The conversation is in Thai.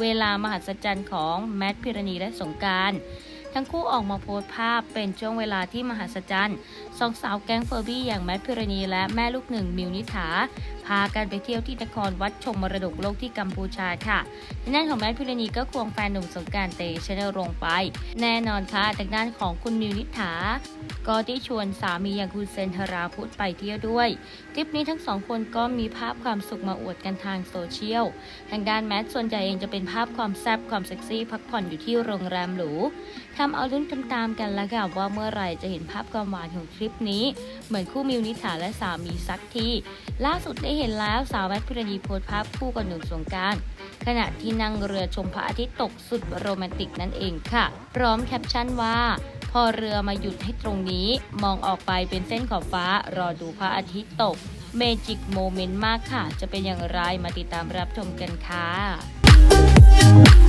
เวลามหัศจรรย์ของแมทพิรณีและสงการทั้งคู่ออกมาโพสต์ภาพเป็นช่วงเวลาที่มหัศจรรย์สองสาวแก๊งเฟอร์บี้อย่างแมทพิรณีและแม่ลูกหนึ่งมิวนิถา พากันไปเที่ยวที่นครวัดชมมรดกโลกที่กัมพูชาค่ะทางด้านของแมทพิรณีก็ควงแฟนหนุ่มสงการเตชะนรงไป แน่นอนค่ะทางด้านของคุณมิวนิถาก็ได้ชวนสามีอย่างคุณเซนธราพุทธไปเที่ยวด้วยทริปนี้ทั้งสองคนก็มีภาพความสุขมาอวดกันทางโซเชียลทางด้านแมทส่วนใหญ่เองจะเป็นภาพความแซ่บความเซ็กซี่พักผ่อนอยู่ที่โรงแรมหรูทำเอาลุ้นตามๆกันแล้วค่ะว่าเมื่อไหร่จะเห็นภาพความหวานของทริปนี้ เหมือนคู่มิวนิถาและสามีสักทีล่าสุดได้เห็นแล้วสาวแมทพิรณีโพสต์ภาพคู่กับหนุ่มสงการขณะที่นั่งเรือชมพระอาทิตย์ตกสุดโรแมนติกนั่นเองค่ะ พร้อมแคปชั่นว่า พอเรือมาหยุดให้ตรงนี้ มองออกไปเป็นเส้นขอบฟ้า รอดูพระอาทิตย์ตก เมจิกโมเมนต์มากค่ะ จะเป็นอย่างไรมาติดตามรับชมกันค่ะ